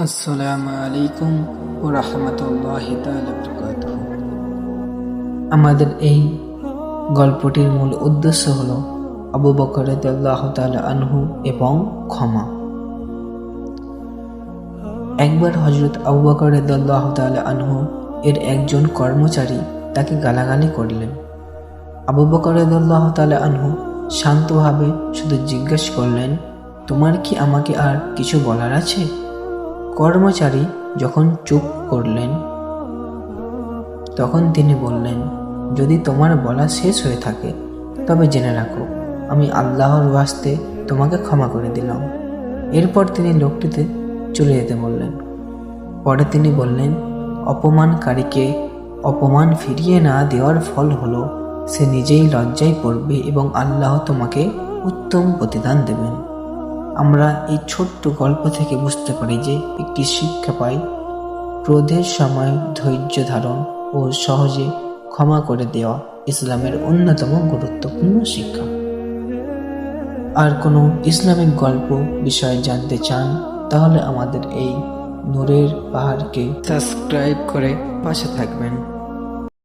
আসসালামু আলাইকুম ও রহমতুল্লাহ আমাদের এই গল্পটির মূল উদ্দেশ্য হল আবু বকর রাদিয়াল্লাহু তাআলা আনহু এবং ক্ষমা। একবার হজরত আবু বকর রাদিয়াল্লাহু তাআলা আনহু এর একজন কর্মচারী তাকে গালাগালি করলেন। আবু বকর রাদিয়াল্লাহু তাআলা আনহু শান্তভাবে শুধু জিজ্ঞেস করলেন, তোমার কি আমাকে আর কিছু বলার আছে? কর্মচারী যখন চুপ করলেন, তখন তিনি বললেন, যদি তোমার বলা শেষ হয়ে থাকে, তবে জেনে রাখো, আমি আল্লাহর ওয়াস্তে তোমাকে ক্ষমা করে দিলাম। এরপর তিনি লোকটিতে চলে যেতে বললেন। পরে তিনি বললেন, অপমানকারীকে অপমান ফিরিয়ে না দেওয়ার ফল হলো, সে নিজেই লজ্জায় পড়বে এবং আল্লাহ তোমাকে উত্তম প্রতিদান দেবেন। আমরা এই ছোট্ট গল্প থেকে বুঝতে পারি যে একটি শিক্ষা পাই, ক্রোধের সময় ধৈর্য ধারণ ও সহজে ক্ষমা করে দেওয়া ইসলামের অন্যতম গুরুত্বপূর্ণ শিক্ষা। আর কোনো ইসলামিক গল্প বিষয়ে জানতে চান, তাহলে আমাদের এই নূরের পাহাড়কে সাবস্ক্রাইব করে পাশে থাকবেন।